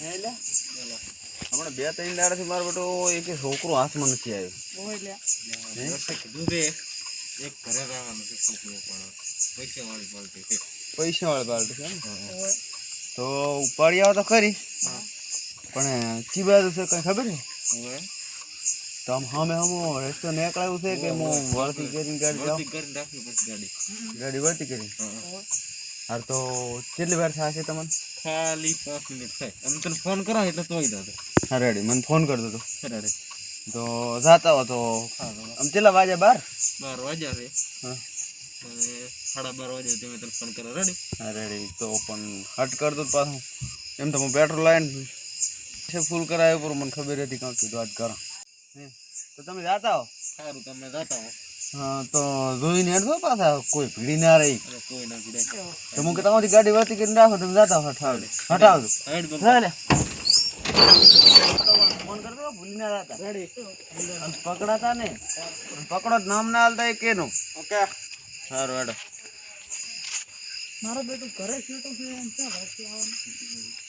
એટલે? હમણાં બે ત્રણ દાડાથી મારો બેટો એક છોકરો હાથમાં નથી આવ્યો. ઓય લે દોસ્તે કીધું છે એક ઘરે રહેવાનું છે છોકરું પણ. પૈસા વાળી છે. પાર્ટી છે તો ઉપાડી આવો તો ખરી. પણ કી બાજુ છે કઈ ખબર છે? તો આમ સામે હમો રસ્તો નીકળાયું છે કે હું વળતી કરીને ગાડી ગાડી. વળતી કરી. હાર તો કેટલી વાર થશે તમને? ખાલી પાંચ મિનિટ થાય. અમે તને ફોન કરા એટલે તોઈ દો હા રેડી મને ફોન કરતો હતો ખરાડે તો જાતા હો તો આમ કેટલા વાગ્યા બાર? બાર વાગ્યા રે હા. સાડા બાર વાગ્યા તમે તને ફોન કરો. રેડી હા રેડી તો પણ હટ કરતો દો પાછું. એમ તો હું પેટ્રોલ લાઈન છે ફૂલ કરાયો પર મને ખબર હતી કાંક કીધું આજ કરો. તો તમે જાતા હો. સારું તમે જતા હા. તો જોઈને હેડજો પાછા કોઈ ભીડી ના રહી. કોઈ ના પીડે તો હું કે તમારી ગાડી વળતી કરીને રાખો તમે જાતા હટાવજો. હટાવજો. હેડ બંધ. હા લે ફોન કરતો ભૂલી ના જાતા. અને પકડાતા ને પકડો નામ ના હાલતા એ કેનું ઓકે. સારું હેડો. મારો બેટો ઘરે છે ક્યાં આવવાનું?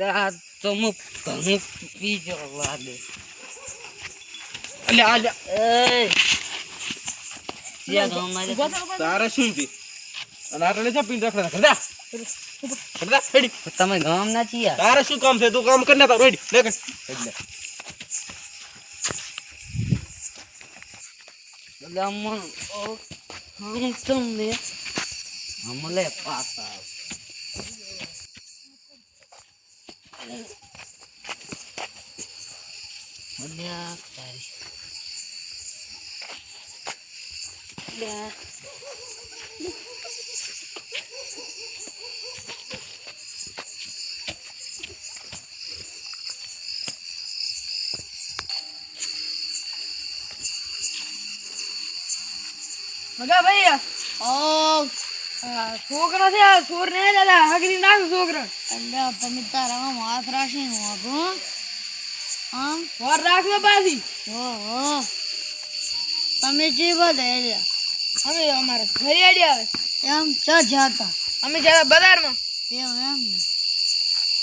આ તો હું ઘણું પીજો લાગે. તારે શું થી અને આટલે છે પીન રખડા કરદા કરદા રેડી તમે ગામ ના છીએ તારે શું કામ છે? તું કામ કરી તારું રેડી લે કર એટલે એટલે અમન ઓ હમ તારી અલ્યા મગા ભાઈ ઓ છોકરો છે આ ચોર ને દાદા હગરી નાખ છોકરા એટલે તમે તારા હાથ રાખીને વાગો આમ વાર રાખજો પાછી. ઓહો તમે જે બધા અમે અમારે ઘરે આડી આવે. એમ ચ જાતા. અમે જરા બજારમાં. એમ એમ ને.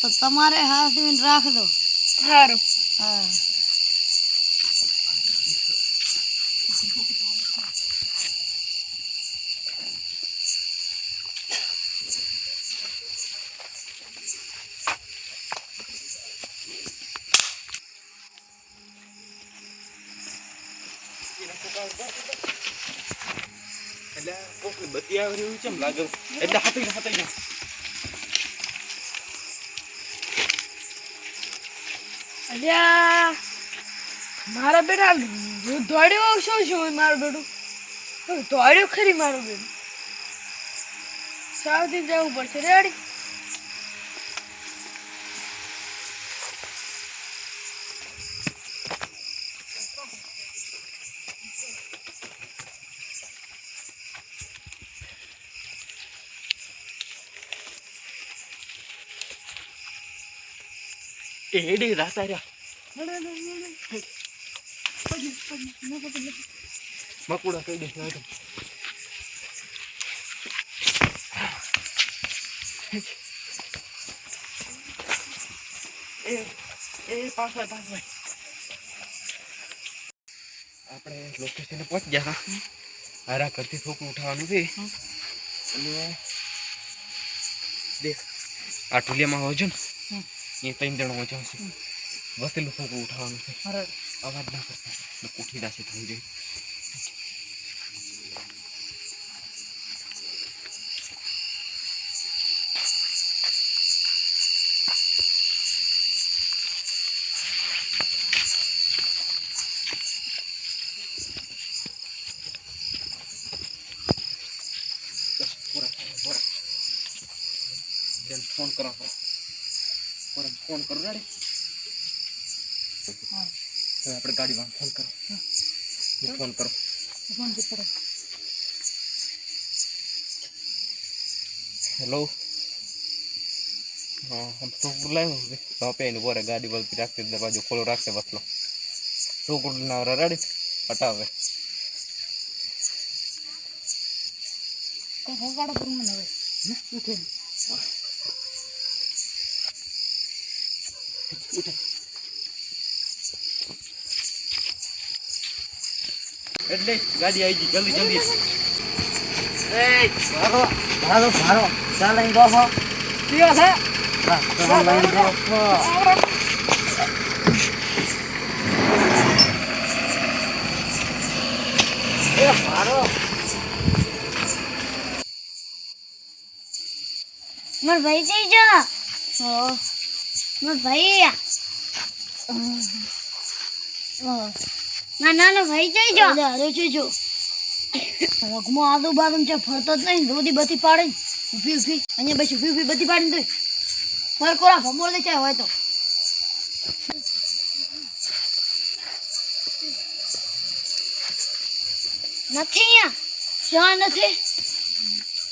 તો તમારે હાથવીને રાખજો. સારું હા. એટલે મારા બેટા દોડ્યો શું છું મારું બેટું? દોડ્યું ખરી મારું બેટું. સાવથી જવું પડશે. રેડી એ હેડી રાતા રહ્યા મકુડા કહી દે એ એ પાછળ પાછળ આપણે લોકેશને પહોંચી ગયા હારા કરતી થોકું ઉઠાવવાનું છે. અને દેખ આ ટુલિયામાં હોજો ને. એ ત્રણ જણો હોજો છે. વસેલું થોકું ઉઠાવવાનું છે. અવાજ ના કરતા. એટલે ઉઠી જશે થઈ જાય. ફોન કરો પૂરા ફોન કરો રેડી હવે આપણે ગાડીમાં ફોન કરો. ફોન કરો. ફોન કરો. હેલો હા હમ તો બોલાવ્યો છે બાપે એની બોરે ગાડી વળતી રાખતી દરવાજો ખોલો રાખશે વસલો છોકરું ના રેડી હટાવે. હોકાડો પર મને હવે એટલે ગાડી આવી ગઈ. જલ્દી જલ્દી. ભારો ભારો ભારો ચાલ અહીં ગોફો પીવો છે. ચાલ અહીં ગોફો એ ભારો માર ભાઈ જઈ જા. માર ભાઈ. માર નાનો ભાઈ જઈ જા. અરે છે વગમાં આદુ બાદમ છે ફરતો જ નહીં રોદી બધી પાડે ને. અહીંયા બેસી ઊભી બધી પાડીને ફર કોરા દે ચાય હોય તો. નથી અહીંયા. શા નથી?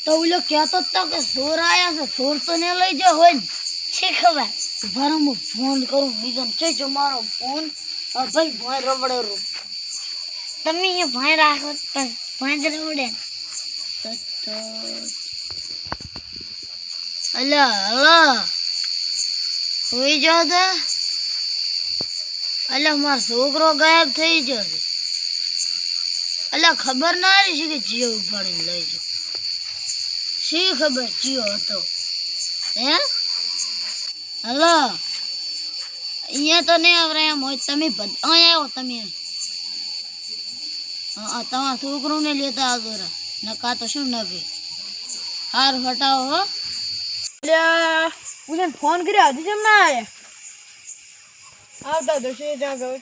તો ઓલો કહેતો જ તો કે ચોર આયા છે ચોર તો ને લઈ જાઓ હોય ને. છે ખબર. ઊભા રહો, હું ફોન કરું બીજાને છે જો મારો ફોન. ભાઈ ભાઈ રબડે રૂ તમે અહીંયા ભાઈ રાખો તો ભાઈ ને. તો તો. અલા અલા હોઈ જાઓ તો. અલા, મારો છોકરો ગાયબ થઈ ગયો છે. અલા, ખબર ના રહી છે કે જીઓ ઉપાડીને લઈ જાઓ શી ખબર જીઓ હતો? હે? હલો. અહીંયા તો નહીં આવડે એમ હોય. તમે બધા અહીંયા આવો તમે. હા તમારા છોકરોને લેતા આવજો નકા તો શું નભે હાર હટાવો હો. પૂજન મને ફોન કર્યો? હજી જેમ ના આવે આવતા તો છે ત્યાં ગયો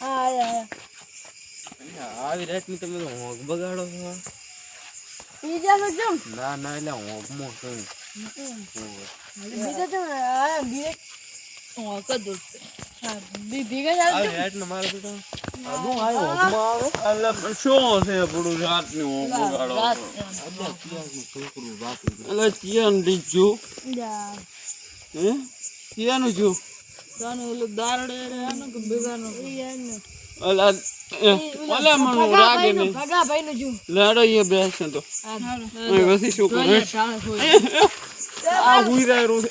હા આયા આવી રાતની તમે તો હોંક બગાડો છો. બીજા તો કેમ? ના ના એટલે હોંકમાં કઈ. બીજા કેમ? આયા બીજે હું કદુ હા બી ભીગા ચાલ આવી મારે તો શું આવ્યો હોંકમાં આવે એટલે શું છે આપણું રાતની ઊંઘ બગાડો છોકરું રાત એટલે ચિયાનું રીચ્યું હે? ચિયાનું છું અલા એ, અલા મને રાગે નહીં. ભગા ભાઈ નું જુ લેડો એ બેસ તો અહીં પછી શું કરે? આ હુઈ રહ્યો છે.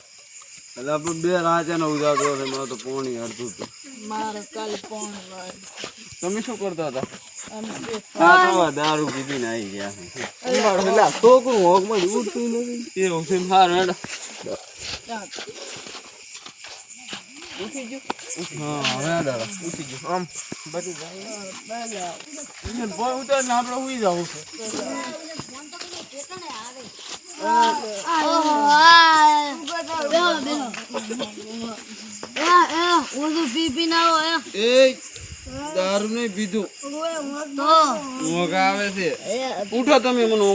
માર બી ને જાય ના ના એટલે આપણે બે રાજાનો ઉજાગરો છે મારે તો પોણી અડધું હતું. મારે કાલ ફોન તમે શું કરતા હતા? દારૂ પીધીને આવી ગયા છોકરું ઉઠતું નથી. એવું છે સારું હેડો હા. હવે હેડો ઉઠી ગયો. આમ. બધી ઉતારીને આપણે ઉઈ જવું છે. ના દારૂ નહીં પીધું તમે મને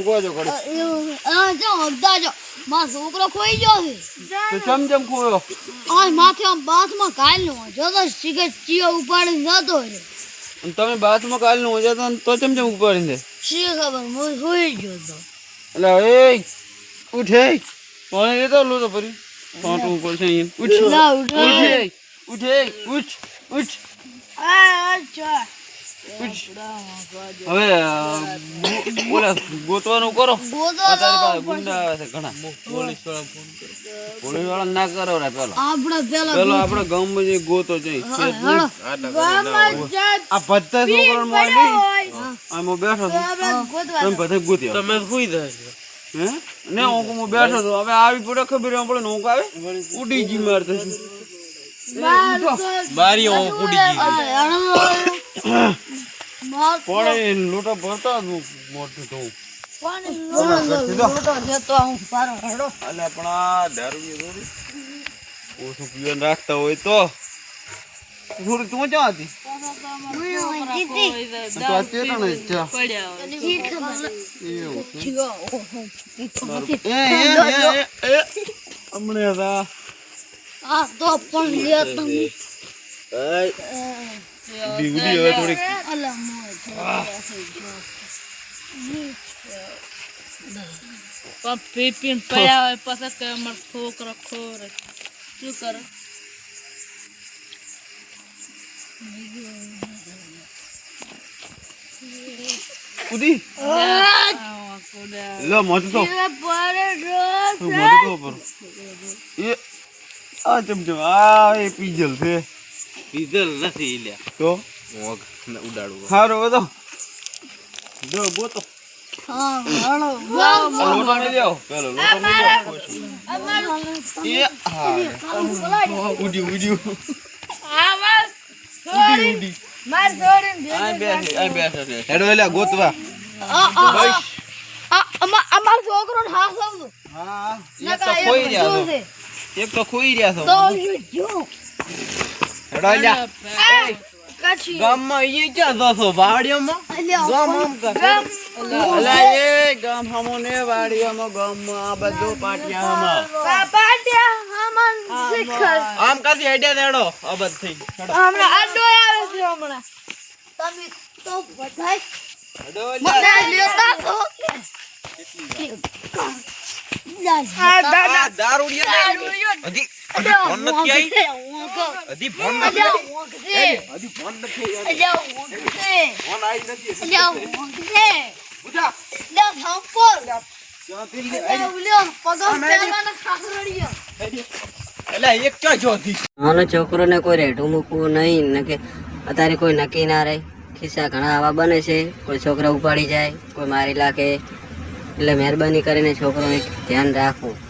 આ માથે આમ બાથમાં કાલ નો જો તો સિગરેટ ચીયો ઉપાડીને જતો રહ્યો અને તમે બાથમાં કાલનું હોજા હતા તો ચમ ઉપાડીને શી ખબર હું ગયો તો એટલે ઉઠે. પાણી લેતો લો તો ફરી. પાટું પડશે અહીંયા ઉઠ. ના ઉઠે. ઉઠે. ઉઠ. ઉઠ. હવે ગોતવાનું કરો. ગોતો પાસે ગુંડા આવે છે ઘણા. પોલીસવાળા ફોન પોલીસવાળા ના કરો રે પેલો. પેલા પેલો આપણે ગામમાં જઈ ગોતો જઈ આ બધા છોકરા માં આમાં બેઠો છું. તમે બધા ગોત્યા. તમે સુઈ જાય ને હું હું બેઠો તો હવે આવી પડે ખબર પડે ને ઊંઘ આવે ઉડી જી માર થશે બારી હું ઉડી ગઈ માર પડે લોટો ભરતા જ હું મોટું તો હું. રાખતા હોય તો. થોડી તું ક્યાં હતી? પી પીને પડ્યા હોય પછી કે અમારો છોકરો ખોર શું કરે કુડ્યા. લો મોટું તો. મોટું તો પર એ આ ચમચમ આ એ પીજલ છે. પીજલ નથી લ્યા. તો? મોગ ને ઉડાડવું. સારું બધો જો બોતો. ઉડી ઉડી ઉડી ઉડી. માર છોડીને આ બેસે આ બેસે હેડો એલા ગોતવા. અમાર છોકરો ને હા સમજો હા. એક તો ખોઈ રહ્યા છો. એક તો ખોઈ રહ્યા છો. તો જો હેડો એલા કાચી ગામમાં ઈ ક્યાં જશો? વાડીઓમાં? ગામ આમ કર અલા એ ગામ હમો ને વાડિયામાં ગામમાં આ બધું પાટિયામાં. પાટિયા હમન શિખર. આમ કાથી હેડે દેડો અબદ થઈ હેડો. હમણાં આડો આવે હમણાં. તમે તો બધાય હેડો મને લેતા તો. આ દાદા. દારૂડિયા હજી હજી ફોન નથી આવી. હજી ફોન નથી હજી ફોન નથી ફોન આવી નથી. બુધા ક્યાંથી લે. એલા એક ચોકરો ને કોઈ રેઢું મૂકવું નહીં. ને કે અત્યારે કોઈ નક્કી ના રહે. ખિસ્સા ઘણા આવા બને છે, કોઈ છોકરા ઉપાડી જાય, કોઈ મારી લાગે. એટલે મહેરબાની કરીને છોકરોને ધ્યાન રાખવું.